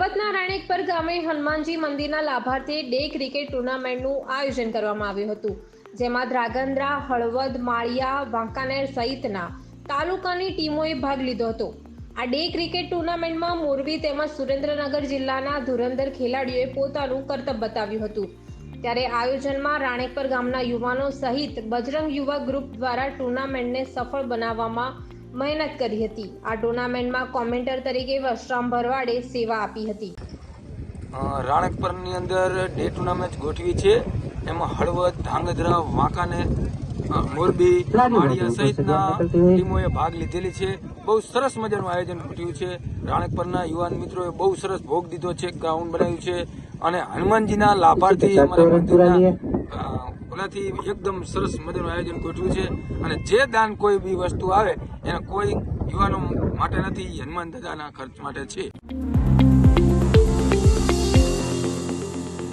રાણેકપર ગામે હનુમાનજી મંદિરના લાભાર્થે day cricket ટુર્નામેન્ટનું આયોજન કરવામાં આવ્યું હતું, જેમાં ધ્રાગંદ્રા હળવદ, માળિયા, વાંકાનેર સહિતના તાલુકાની ટીમોએ ભાગ લીધો હતો. આ ડે ક્રિકેટ ટુર્નામેન્ટમાં મોરબી તેમજ સુરેન્દ્રનગર જિલ્લાના ધુરંધર ખેલાડીઓએ પોતાનું કરતબ બતાવ્યું હતું. ત્યારે આયોજનમાં રાણેકપર ગામના યુવાનો સહિત બજરંગ યુવા ગ્રુપ દ્વારા ટુર્નામેન્ટને સફળ બનાવવામાં મહેનત કરી હતી. આ ટુર્નામેન્ટમાં કોમેન્ટર તરીકે વશરામ ભરવાડે સેવા આપી હતી. રાણકપરની અંદર ડે ટુર્નામેન્ટ ગોઠવી છે. એમાં હળવદ ધાંગધ્રા વાંકાનેર અ, મોરબી માળિયા સહિતના ટીમોએ ભાગ લીધેલી છે. બહુ સરસ મજાનું આયોજન ગોઠવ્યું છે. રાણકપરના યુવાન મિત્રોએ બહુ સરસ ભોગ દીધો છે ગ્રાઉન્ડ બનાવ્યું છે. અને હનુમાનજીના લાભાર્થી અમારા મંદિરના એકદમ સરસ મજાનું આયોજન ગોઠવ્યું છે. અને જે દાન કોઈ બી વસ્તુ આવે, એને કોઈ યુવાનો માટે નથી, હનુમાન દાદાના ખર્ચ માટે છે.